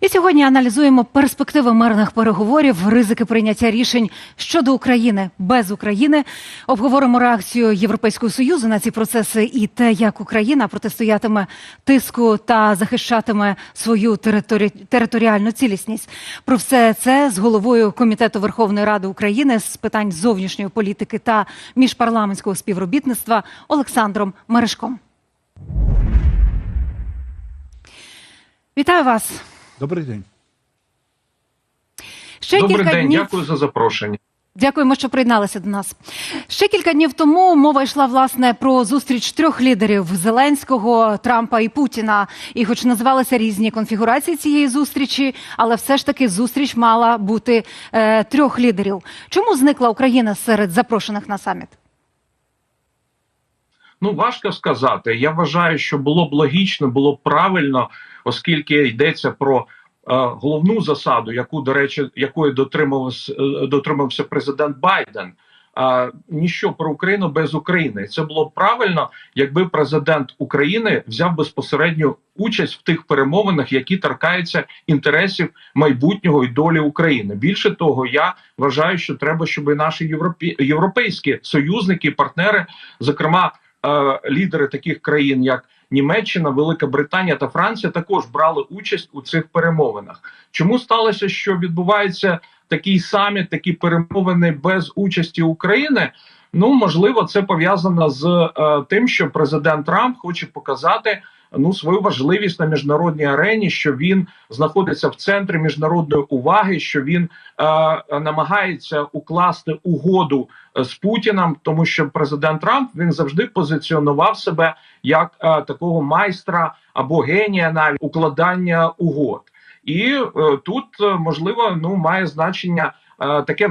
І сьогодні аналізуємо перспективи мирних переговорів, ризики прийняття рішень щодо України без України. Обговоримо реакцію Європейського союзу на ці процеси і те, як Україна протистоятиме тиску та захищатиме свою територі... територіальну цілісність. Про все це з головою комітету Верховної Ради України з питань зовнішньої політики та міжпарламентського співробітництва Олександром Мерешком. Вітаю вас. Добрий день. Ще Добрий кілька день, днів. дякую за запрошення. Дякуємо, що приєдналися до нас. Ще кілька днів тому мова йшла власне про зустріч трьох лідерів Зеленського, Трампа і Путіна. І, хоч називалися різні конфігурації цієї зустрічі, але все ж таки зустріч мала бути е, трьох лідерів. Чому зникла Україна серед запрошених на саміт? Ну важко сказати. Я вважаю, що було б логічно, було б правильно, оскільки йдеться про е, головну засаду, яку до речі, якої дотримувався, е, дотримався президент Байден. А ніщо про Україну без України. Це було б правильно, якби президент України взяв безпосередню участь в тих перемовинах, які торкаються інтересів майбутнього і долі України. Більше того, я вважаю, що треба, щоб і наші європі... європейські союзники, партнери, зокрема е, лідери таких країн, як Німеччина, Велика Британія та Франція, також брали участь у цих перемовинах. Чому сталося, що відбувається такий саміт, такі перемовини без участі України? Ну можливо, це пов'язано з е, тим, що президент Трамп хоче показати ну свою важливість на міжнародній арені, що він знаходиться в центрі міжнародної уваги, що він е, намагається укласти угоду е, з Путіним, тому що президент Трамп він завжди позиціонував себе як е, такого майстра або генія навіть укладання угод. І е, тут е, можливо ну має значення таке.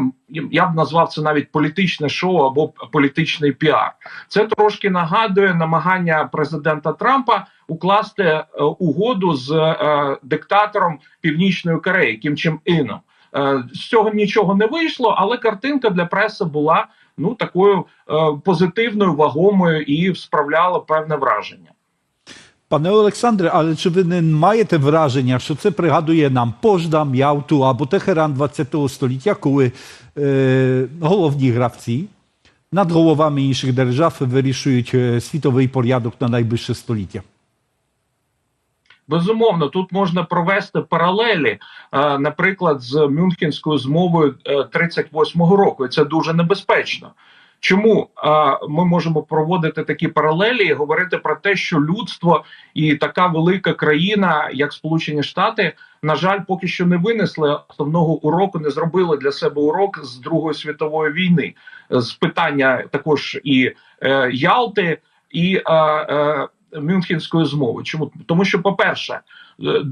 Я б назвав це навіть політичне шоу або політичний піар. Це трошки нагадує намагання президента Трампа укласти е, угоду з е, диктатором Північної Кореї Кім Чен Іном. Е, з цього нічого не вийшло, але картинка для преси була ну такою е, позитивною, вагомою і справляла певне враження. Пане Олександре, але чи ви не маєте враження, що це пригадує нам Пождам, Яуту або Техеран 20 століття, коли е, головні гравці над головами інших держав вирішують е, світовий порядок на найближче століття? Безумовно, тут можна провести паралелі, е, наприклад, з Мюнхенською змовою е, 38-го року. І це дуже небезпечно. Чому е, ми можемо проводити такі паралелі і говорити про те, що людство і така велика країна, як Сполучені Штати, на жаль, поки що не винесли основного уроку, не зробили для себе урок з Другої світової війни, з питання також і е, Ялти, і е, е, Мюнхенської змови. Чому тому, що, по-перше, е,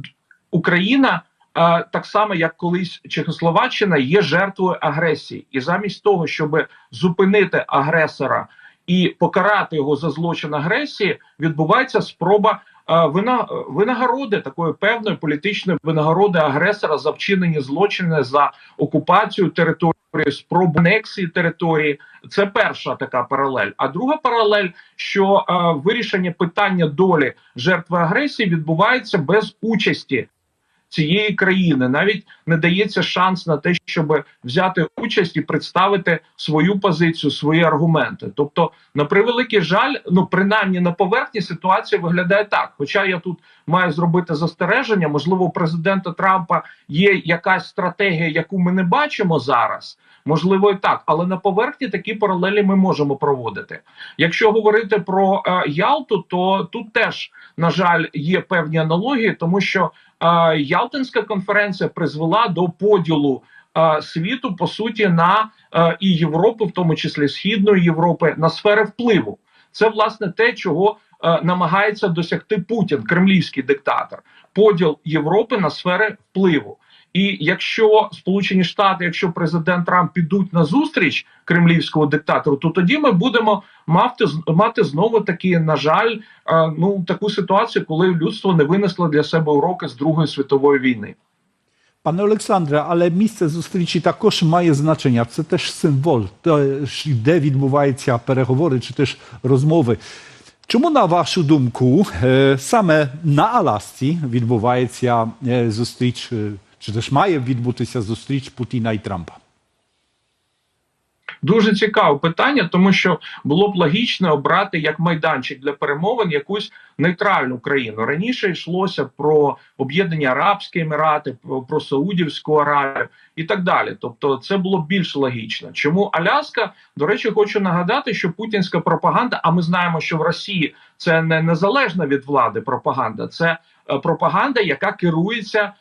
Україна. Так само, як колись Чехословаччина є жертвою агресії, і замість того, щоб зупинити агресора і покарати його за злочин агресії, відбувається спроба винагороди такої певної політичної винагороди агресора за вчинені злочини за окупацію території, спробу анексії території. Це перша така паралель. А друга паралель, що вирішення питання долі жертви агресії відбувається без участі цієї країни. Навіть не дається шанс на те, щоб взяти участь і представити свою позицію, свої аргументи. Тобто, на превеликий жаль, ну принаймні на поверхні ситуація виглядає так. Хоча я тут маю зробити застереження, можливо, у президента Трампа є якась стратегія, яку ми не бачимо зараз. Можливо, і так, але на поверхні такі паралелі ми можемо проводити. Якщо говорити про е, Ялту, то тут теж на жаль є певні аналогії, тому що Ялтинська конференція призвела до поділу світу по суті на і Європи, в тому числі Східної Європи, на сфери впливу. Це власне те, чого намагається досягти Путін, кремлівський диктатор, поділ Європи на сфери впливу. І якщо Сполучені Штати, якщо президент Трамп підуть на зустріч кремлівського диктатору, то тоді ми будемо мати мати знову таки, на жаль, е, ну таку ситуацію, коли людство не винесло для себе уроки з Другої світової війни. Пане Олександре, але місце зустрічі також має значення. Це теж символ, де відбуваються переговори чи теж розмови. Чому, на вашу думку, е, саме на Алясці відбувається е, зустріч, чи теж має відбутися зустріч Путіна і Трампа? Дуже цікаве питання, тому що було б логічно обрати як майданчик для перемовин якусь нейтральну країну. Раніше йшлося про об'єднані Арабські Емірати, про, Саудівську Аравію і так далі. Тобто, це було більш логічно. Чому Аляска? До речі, хочу нагадати, що путінська пропаганда, а ми знаємо, що в Росії це не незалежна від влади пропаганда, це е, пропаганда, яка керується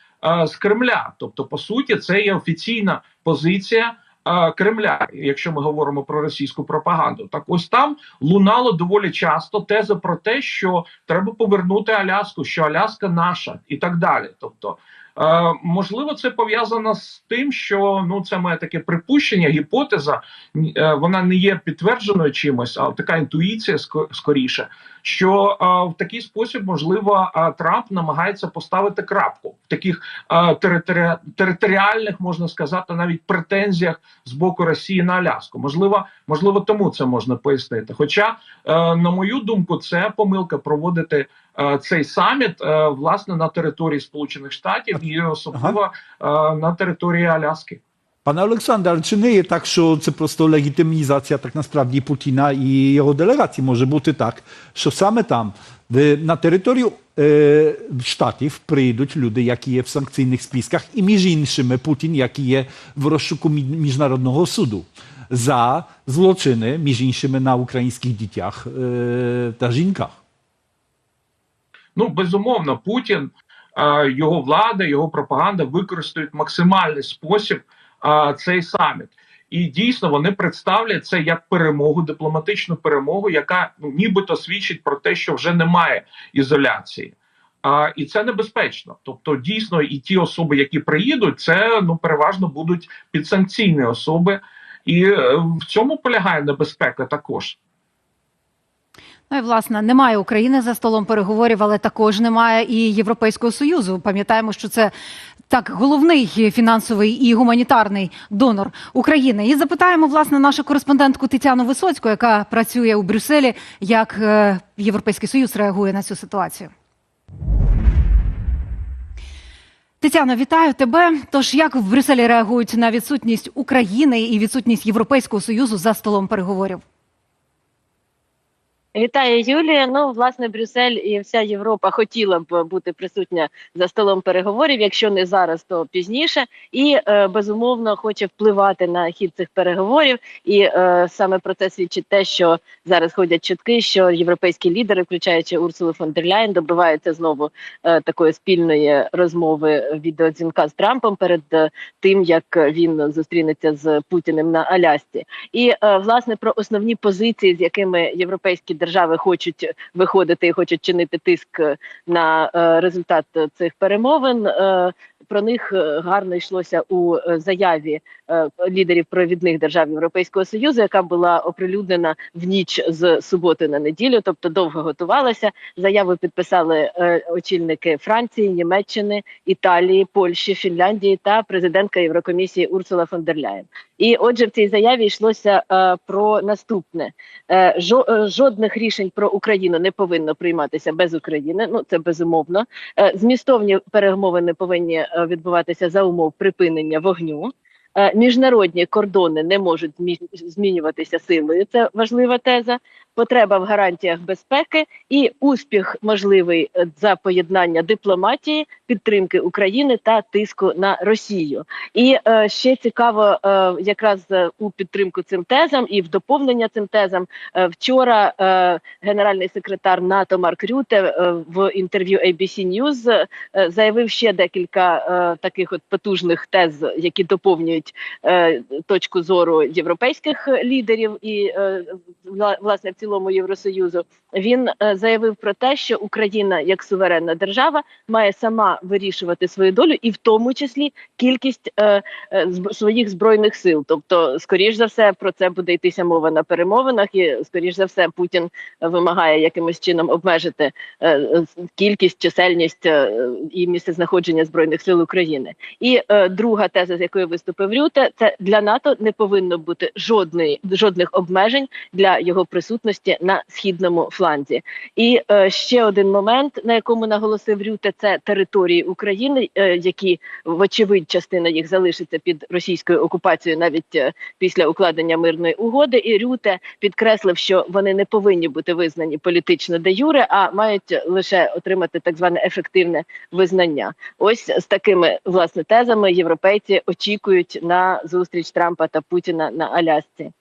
з Кремля. Тобто, по суті, це є офіційна позиція. е, Кремля, якщо ми говоримо про російську пропаганду, так ось там лунало доволі часто теза про те, що треба повернути Аляску, що Аляска наша, і так далі. Тобто, е, можливо, це пов'язано з тим, що ну це моє таке припущення, гіпотеза. е, вона не є підтвердженою чимось, а така інтуїція скоріше. Що е, в такий спосіб можливо е, Трамп намагається поставити крапку в таких е, територі... територіальних, можна сказати, навіть претензіях з боку Росії на Аляску. Можливо, можливо, тому це можна пояснити. Хоча, е, на мою думку, це помилка проводити цей саміт власне на території Сполучених Штатів і особливо е, на території Аляски. Пане але чи не є так, що це просто легітимізація так насправді Путіна і його делегації? Може бути так, що саме там, де на територію е, штатів прийдуть люди, які є в санкційних списках, і між іншими Путін, який є в розшуку міжнародного суду за злочини, між іншими на українських дітях е, та жінках. Ну безумовно, Путін, е, його влада, його пропаганда використають максимальний спосіб цей саміт. І дійсно вони представлять це як перемогу, дипломатичну перемогу, яка ну, нібито свідчить про те, що вже немає ізоляції. А, і це небезпечно. Тобто, дійсно, і ті особи, які приїдуть, це ну переважно будуть підсанкційні особи, і е, в цьому полягає небезпека також. Ну і власне немає України за столом переговорів, але також немає і Європейського союзу. Пам'ятаємо, що це так головний фінансовий і гуманітарний донор України. І запитаємо власне нашу кореспондентку Тетяну Висоцьку, яка працює у Брюсселі, як е, Європейський Союз реагує на цю ситуацію. Тетяно, вітаю тебе. Тож як в Брюсселі реагують на відсутність України і відсутність Європейського союзу за столом переговорів? Вітаю, Юлія. Ну, власне, Брюссель і вся Європа хотіла б бути присутня за столом переговорів, якщо не зараз, то пізніше, і е, безумовно хоче впливати на хід цих переговорів. І е, саме про це свідчить те, що зараз ходять чутки, що європейські лідери, включаючи Урсулу фон дер Ляєн, добиваються знову е, такої спільної розмови відеодзвінка з Трампом перед е, тим, як він зустрінеться з Путіним на Алясці. І е, власне про основні позиції, з якими європейські держави хочуть виходити і хочуть чинити тиск на е, результат цих перемовин. Про них е, гарно йшлося у е, заяві е, лідерів провідних держав Європейського союзу, яка була оприлюднена в ніч з суботи на неділю, тобто довго готувалася. Заяву підписали очільники Франції, Німеччини, Італії, Польщі, Фінляндії та президентка Єврокомісії Урсула фон дер Ляєн. І отже, в цій заяві йшлося про наступне: жо, жодних рішень про Україну не повинно прийматися без України. Ну це безумовно. Змістовні перемовини повинні відбуватися за умов припинення вогню. Е, Міжнародні кордони не можуть змінюватися силою. Це важлива теза. Потреба в гарантіях безпеки і успіх можливий е, за поєднання дипломатії, підтримки України та тиску на Росію. І е, ще цікаво, е, якраз е, у підтримку цим тезам і в доповнення цим тезам е, вчора е, генеральний секретар НАТО Марк Рюте е, в інтерв'ю ABC News е, заявив ще декілька е, таких от потужних тез, які доповнюють е, точку зору європейських лідерів і е, власне в цілому Євросоюзу. Він е, заявив про те, що Україна як суверенна держава має сама вирішувати свою долю, і в тому числі кількість е, е, своїх збройних сил. Тобто, скоріш за все, про це буде йтися мова на перемовинах, і скоріш за все, Путін вимагає якимось чином обмежити е, кількість, чисельність е, і місцезнаходження збройних сил України. І е, друга теза, з якою виступив Рюте, це для НАТО не повинно бути жодної жодних обмежень для його присутності на східному фланзі. І е, ще один момент, на якому наголосив Рюте, це території України, е, які вочевидь частина їх залишиться під російською окупацією навіть е, після укладення мирної угоди. І Рюте підкреслив, що вони не повинні бути визнані політично де юре, а мають лише отримати так зване ефективне визнання. Ось з такими власне тезами європейці очікують на зустріч Трампа та Путіна на Алясці.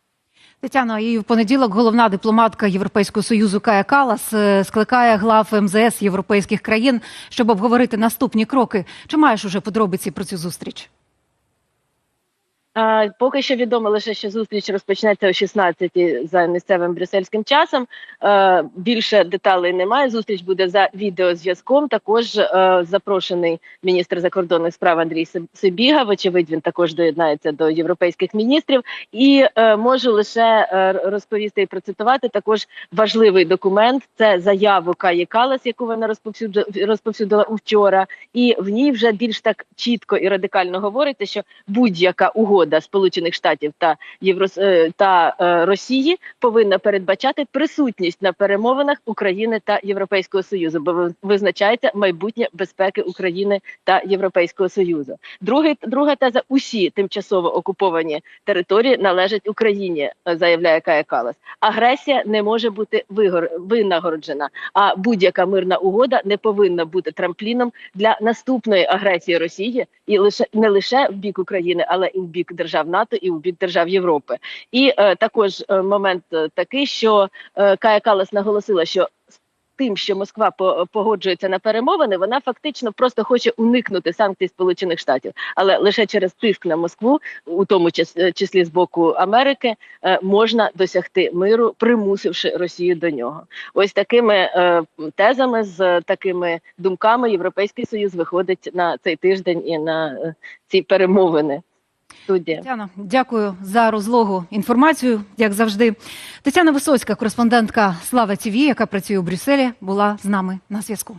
Тетяна, і в понеділок головна дипломатка Європейського союзу Кая Калас е, скликає глав МЗС європейських країн, щоб обговорити наступні кроки. Чи маєш уже подробиці про цю зустріч? Поки що відомо лише, що зустріч розпочнеться о 16 за місцевим брюссельським часом. Е, більше деталей немає. Зустріч буде за відеозв'язком. Також е, запрошений міністр закордонних справ Андрій Сибіга. Вочевидь, він також доєднається до європейських міністрів. І е, можу лише розповісти і процитувати також важливий документ. Це заяву Каї Калас, яку вона розповсюдила вчора. І в ній вже більш так чітко і радикально говориться, що будь-яка угода Сполучених Штатів та Євро е, та е, Росії повинна передбачати присутність на перемовинах України та Європейського Союзу, бо визначається майбутнє безпеки України та Європейського Союзу. Другий друга теза: усі тимчасово окуповані території належать Україні, е, заявляє Кая Калас. Агресія не може бути вигор винагороджена, а будь-яка мирна угода не повинна бути трампліном для наступної агресії Росії, і лише не лише в бік України, але і в бік держав НАТО, і в бік держав Європи. І е, також е, момент е, такий, що е, Кая Калас наголосила, що тим, що Москва по- погоджується на перемовини, вона фактично просто хоче уникнути санкцій Сполучених Штатів, але лише через тиск на Москву, у тому е, числі з боку Америки, можна досягти миру, примусивши Росію до нього. Ось такими тезами, з такими думками, Європейський Союз виходить на цей тиждень і на ці перемовини. Студія. Тетяно, дякую за розлогу інформацію, як завжди. Тетяна Висоцька, кореспондентка Слава ТІВІ, яка працює у Брюсселі, була з нами на зв'язку.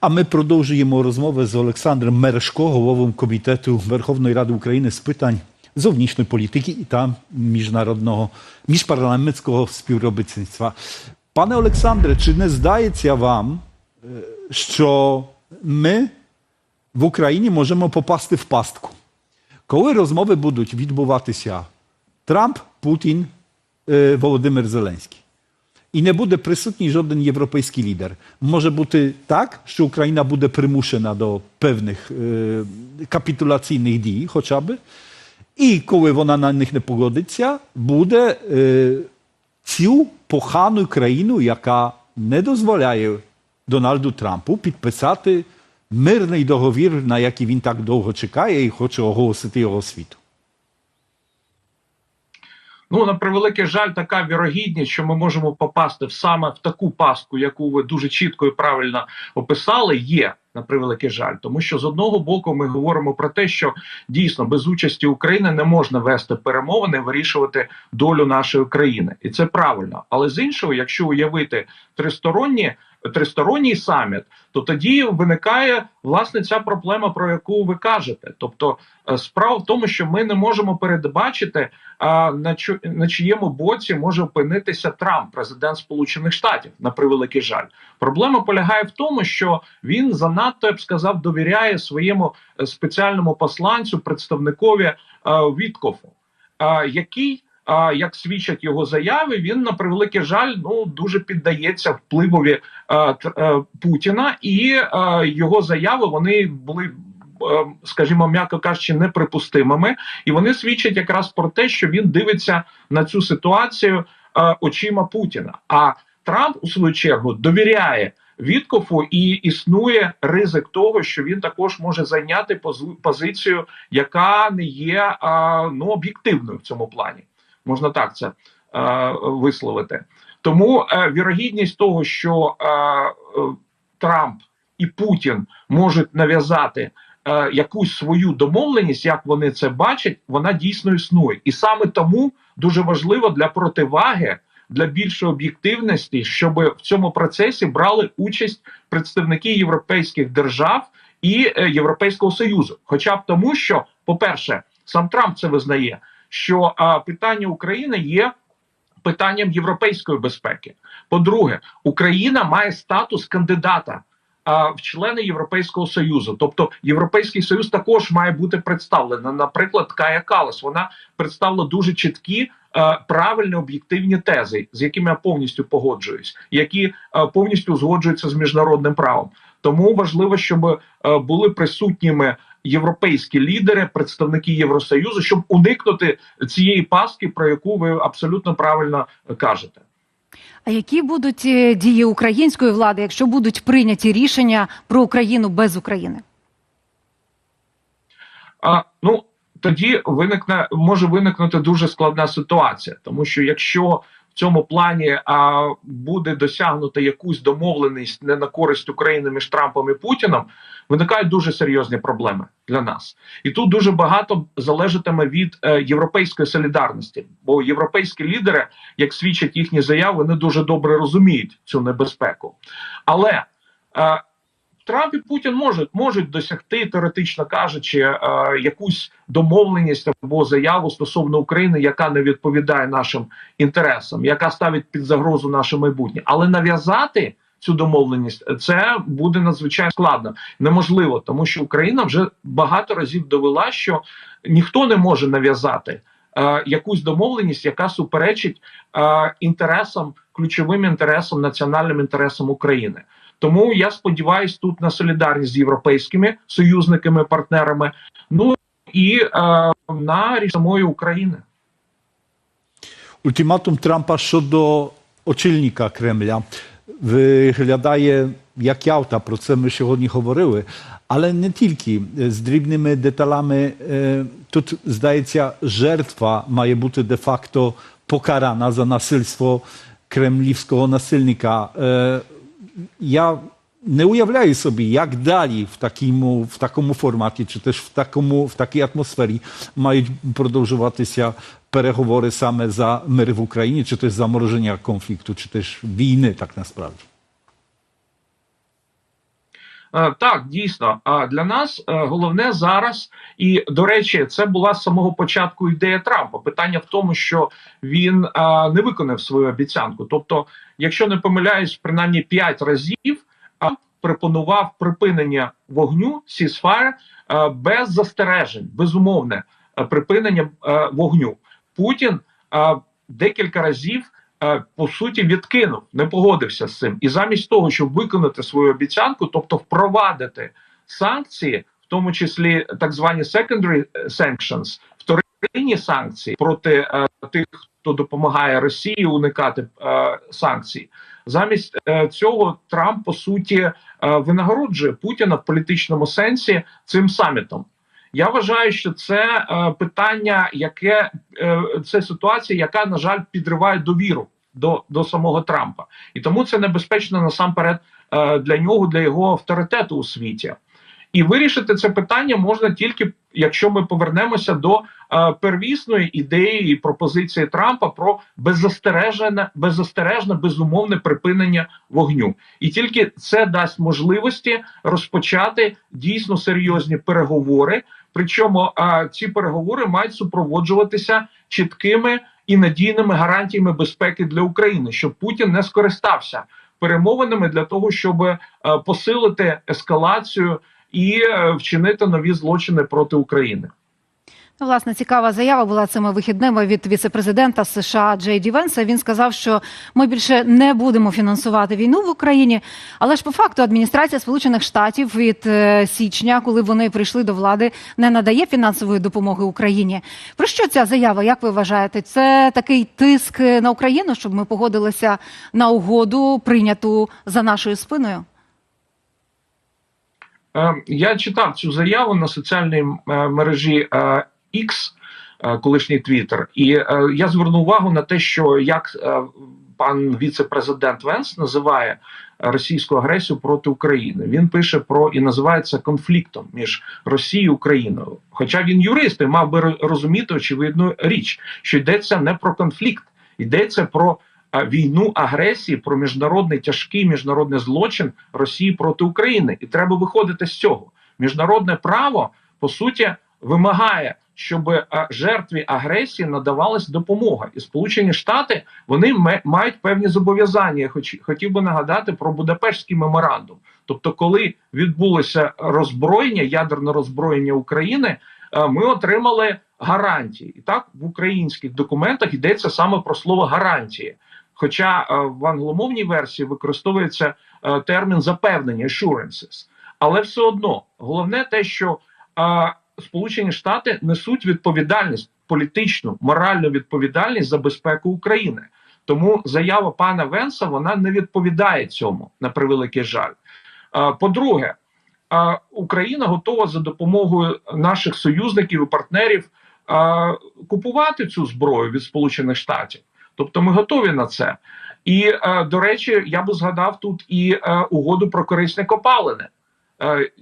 А ми продовжуємо розмови з Олександром Мерешко, головою комітету Верховної Ради України з питань зовнішньої політики і та міжнародного міжпарламентського співробітництва. Пане Олександре, чи не здається вам, що ми в Україні можемо попасти в пастку? Коли розмови будуть відбуватися Трамп, Путін, е, Володимир Зеленський. І не буде присутній жоден європейський лідер. Може бути так, що Україна буде примушена до певних е, капітуляційних дій, хоча б. І коли вона на них не погодиться, буде е, цю похану країну, яка не дозволяє Дональду Трампу підписати мирний договір, на який він так довго чекає і хоче оголосити його світу. Ну на превеликий жаль, така вірогідність, що ми можемо попасти саме в таку пастку, яку ви дуже чітко і правильно описали, є на превеликий жаль, тому що з одного боку ми говоримо про те, що дійсно без участі України не можна вести перемовини, вирішувати долю нашої країни, і це правильно. Але з іншого, якщо уявити тристоронні. Тристоронній саміт, то тоді виникає власне ця проблема, про яку ви кажете. Тобто, е, справа в тому, що ми не можемо передбачити, на на чиєму боці може опинитися Трамп, президент Сполучених Штатів, на превеликий жаль. Проблема полягає в тому, що він занадто я б сказав довіряє своєму е, спеціальному посланцю, представникові е, Віткофу, е, який. А як свідчать його заяви, він на превеликий жаль ну дуже піддається впливові е, т- е, Путіна, і е, його заяви вони були, е, скажімо, м'яко кажучи, неприпустимими, і вони свідчать якраз про те, що він дивиться на цю ситуацію е, очима Путіна. А Трамп у свою чергу довіряє Віткофу, і існує ризик того, що він також може зайняти позицію, яка не є а, ну об'єктивною в цьому плані. Можна так це е, висловити. Тому е, вірогідність того, що е, е, Трамп і Путін можуть нав'язати е, якусь свою домовленість, як вони це бачать, вона дійсно існує. І саме тому дуже важливо для противаги для більшої об'єктивності, щоб в цьому процесі брали участь представники європейських держав і е, Європейського союзу. Хоча б тому, що, по-перше, сам Трамп це визнає, що а, питання України є питанням європейської безпеки. По-друге, Україна має статус кандидата в члени Європейського союзу. Тобто Європейський союз також має бути представлений. Наприклад, Кая Калас вона представила дуже чіткі. Правильні об'єктивні тези, з якими я повністю погоджуюсь, які повністю узгоджуються з міжнародним правом. Тому важливо, щоб були присутніми європейські лідери, представники Євросоюзу, щоб уникнути цієї пастки, про яку ви абсолютно правильно кажете. А які будуть е, дії української влади, якщо будуть прийняті рішення про Україну без України? А, ну тоді виникне може виникнути дуже складна ситуація, тому що якщо в цьому плані а, буде досягнуто якусь домовленість не на користь України між Трампом і Путіном, виникають дуже серйозні проблеми для нас, і тут дуже багато залежатиме від е, європейської солідарності, бо європейські лідери, як свідчать їхні заяви, вони дуже добре розуміють цю небезпеку, але е, Трамп і Путін можуть можуть досягти теоретично кажучи е, якусь домовленість або заяву стосовно України, яка не відповідає нашим інтересам, яка ставить під загрозу наше майбутнє, але нав'язати цю домовленість це буде надзвичайно складно, неможливо, тому що Україна вже багато разів довела, що ніхто не може нав'язати. е, Якусь домовленість, яка суперечить е, інтересам, ключовим інтересам, національним інтересам України. Тому я сподіваюся тут на солідарність з європейськими союзниками, партнерами, ну і е, на самої України. Ультиматум Трампа щодо очільника Кремля виглядає як явта, про це ми сьогодні говорили. Але не тільки з дрібними деталями. Е, Тут, здається, жертва має бути де-факто покарана за насильство кремлівського насильника. Я не уявляю собі, як далі в такому, в такому форматі, чи теж в, такому, в такій атмосфері мають продовжуватися переговори саме за мир в Україні, чи теж замороження конфлікту, чи теж війни, так насправді. Е, Так, дійсно. А для нас е, головне зараз, і до речі, це була з самого початку ідея Трампа. Питання в тому, що він не виконав свою обіцянку. Тобто, якщо не помиляюсь, принаймні 5 разів пропонував припинення вогню сісфаєр без застережень, безумовне е, припинення е, вогню. Путін е, декілька разів. Е, По суті, відкинув, не погодився з цим, і замість того, щоб виконати свою обіцянку, тобто впровадити санкції, в тому числі так звані secondary sanctions, вторинні санкції проти е, тих, хто допомагає Росії уникати е, санкцій, замість е, цього Трамп по суті е, винагороджує Путіна в політичному сенсі цим самітом. Я вважаю, що це е, питання, яке е, це ситуація, яка на жаль підриває довіру до, до самого Трампа, і тому це небезпечно насамперед е, для нього, для його авторитету у світі. І вирішити це питання можна тільки якщо ми повернемося до е, первісної ідеї і пропозиції Трампа про беззастережене, беззастережне, безумовне припинення вогню, і тільки це дасть можливості розпочати дійсно серйозні переговори. Причому е, ці переговори мають супроводжуватися чіткими і надійними гарантіями безпеки для України, щоб Путін не скористався перемовинами для того, щоб е, посилити ескалацію і е, вчинити нові злочини проти України. Ну, Власне, цікава заява була цими вихідними від віцепрезидента США Джей Ді Венса. Він сказав, що ми більше не будемо фінансувати війну в Україні. Але ж по факту адміністрація Сполучених Штатів від е, січня, коли вони прийшли до влади, не надає фінансової допомоги Україні. Про що ця заява? Як ви вважаєте? Це такий тиск на Україну, щоб ми погодилися на угоду, прийняту за нашою спиною? Е, Я читав цю заяву на соціальній е, мережі X, е, колишній Твіттер, і е, я звернув увагу на те, що як е, пан віце-президент Венс називає російську агресію проти України. Він пише про і називає це конфліктом між Росією і Україною. Хоча він юрист і мав би розуміти очевидну річ, що йдеться не про конфлікт, йдеться про війну агресії, про міжнародний тяжкий міжнародний злочин Росії проти України, і треба виходити з цього. Міжнародне право по суті вимагає, щоб е, жертві агресії надавалась допомога, і Сполучені Штати вони мають певні зобов'язання. Хоч хотів би нагадати про Будапештський меморандум. Тобто, коли відбулося роззброєння, ядерне роззброєння України, е, ми отримали гарантії. І так в українських документах йдеться саме про слово гарантії. Хоча е, в англомовній версії використовується термін запевнення assurances. Але все одно головне те, що Сполучені Штати несуть відповідальність, політичну, моральну відповідальність за безпеку України. Тому заява пана Венса вона не відповідає цьому на превеликий жаль. По-друге, Україна готова за допомогою наших союзників і партнерів купувати цю зброю від Сполучених Штатів. Тобто ми готові на це. І до речі, я би згадав тут і угоду про корисне копалини,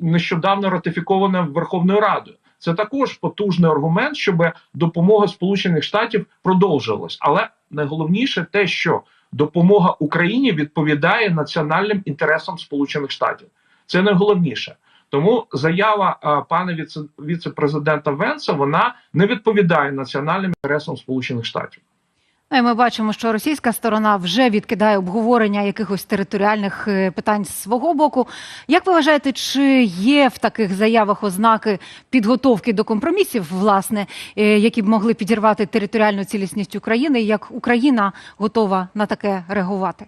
нещодавно ратифікована Верховною Радою. Це також потужний аргумент, щоб допомога Сполучених Штатів продовжилась. Але найголовніше те, що допомога Україні відповідає національним інтересам Сполучених Штатів. Це найголовніше. Тому заява а, пана віце, віце-президента Венса вона не відповідає національним інтересам Сполучених Штатів. Ну, ми бачимо, що російська сторона вже відкидає обговорення якихось територіальних е, питань з свого боку. Як ви вважаєте, чи є в таких заявах ознаки підготовки до компромісів, власне, е, які б могли підірвати територіальну цілісність України? Як Україна готова на таке реагувати?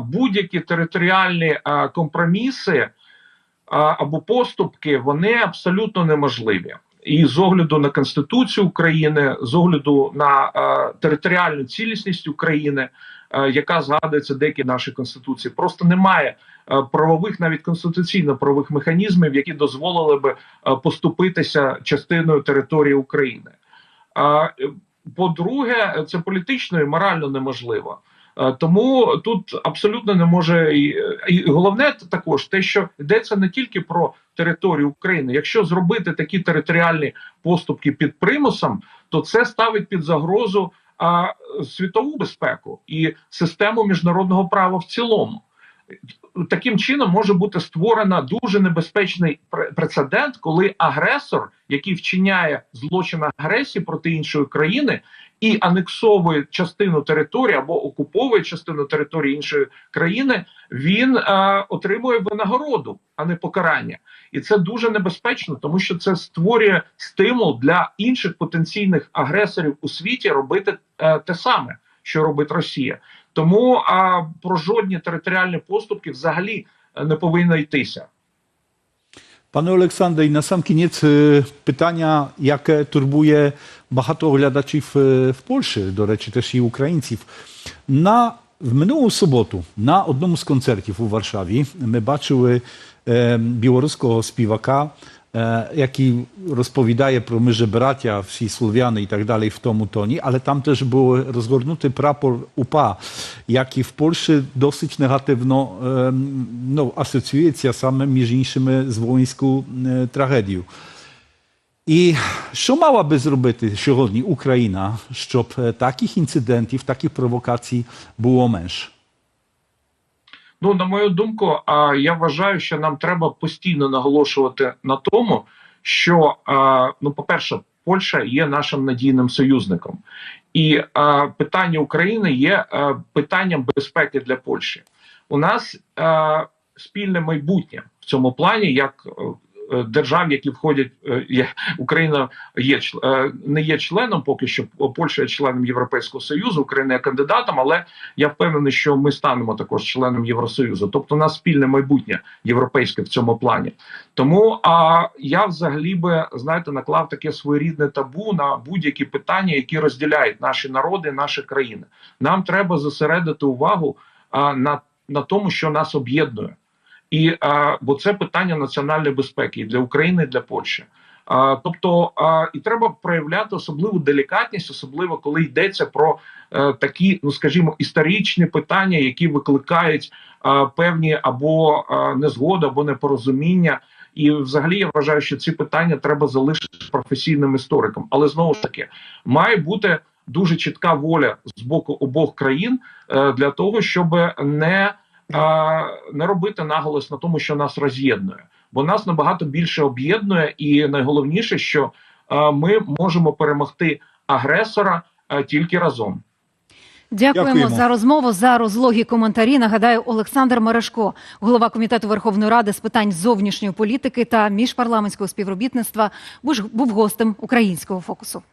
будь-які територіальні компроміси або поступки вони абсолютно неможливі. І з огляду на конституцію України, з огляду на а, територіальну цілісність України, а, яка згадується деякі наші конституції, просто немає а, правових, навіть конституційно-правових механізмів, які дозволили би а, поступитися частиною території України. Е, по-друге, це політично і морально неможливо. Е, Тому тут абсолютно не може і, головне також те, що йдеться не тільки про територію України. Якщо зробити такі територіальні поступки під примусом, то це ставить під загрозу світову безпеку і систему міжнародного права в цілому. Таким чином може бути створена дуже небезпечний пре- прецедент, коли агресор, який вчиняє злочин агресії проти іншої країни і анексовує частину території або окуповує частину території іншої країни, він е, отримує винагороду, а не покарання. І це дуже небезпечно, тому що це створює стимул для інших потенційних агресорів у світі робити е, те саме, що робить Росія. Тому а, про жодні територіальні поступки взагалі е, не повинно йтися. Panie Aleksandrze, i na sam koniec pytania, jakie turbuje багато глядачів е, в Польщі, до речі, теж і українців. На в минулу суботу на одному з концертів у Варшаві ми бачили е, білоруського співака, е, який розповідає про ми же браття, всі слов'яни і так далі в тому тоні, але там теж був розгорнутий прапор УПА, який в Польщі досить негативно е, ну, асоціюється саме між іншими з воїнською е, трагедією. І що мала би зробити сьогодні Україна, щоб е, таких інцидентів, таких провокацій було менше? Ну, на мою думку, а, я вважаю, що нам треба постійно наголошувати на тому, що ну, по-перше, Польща є нашим надійним союзником, і питання України є питанням безпеки для Польщі. У нас спільне майбутнє в цьому плані, як держав, які входять, е, Україна є е, не є членом, поки що Польща є членом Європейського Союзу, Україна є кандидатом, але я впевнений, що ми станемо також членом Євросоюзу. Тобто, у нас спільне майбутнє європейське в цьому плані. Тому а я взагалі би знаєте наклав таке своєрідне табу на будь-які питання, які розділяють наші народи, наші країни. Нам треба зосередити увагу а, на, на тому, що нас об'єднує. І а, бо це питання національної безпеки і для України, і для Польщі. А, тобто, а, і треба проявляти особливу делікатність, особливо коли йдеться про е, такі, ну скажімо, історичні питання, які викликають е, певні або е, незгоди, або непорозуміння. І, взагалі, я вважаю, що ці питання треба залишити професійним історикам. Але знову ж таки, має бути дуже чітка воля з боку обох країн е, для того, щоб не, не робити наголос на тому, що нас роз'єднує, бо нас набагато більше об'єднує, і найголовніше, що е, ми можемо перемогти агресора е, тільки разом. Дякуємо, Дякуємо. за розмову, за розлогі коментарі. Нагадаю, Олександр Мерешко, голова комітету Верховної Ради з питань зовнішньої політики та міжпарламентського співробітництва, був був гостем українського фокусу.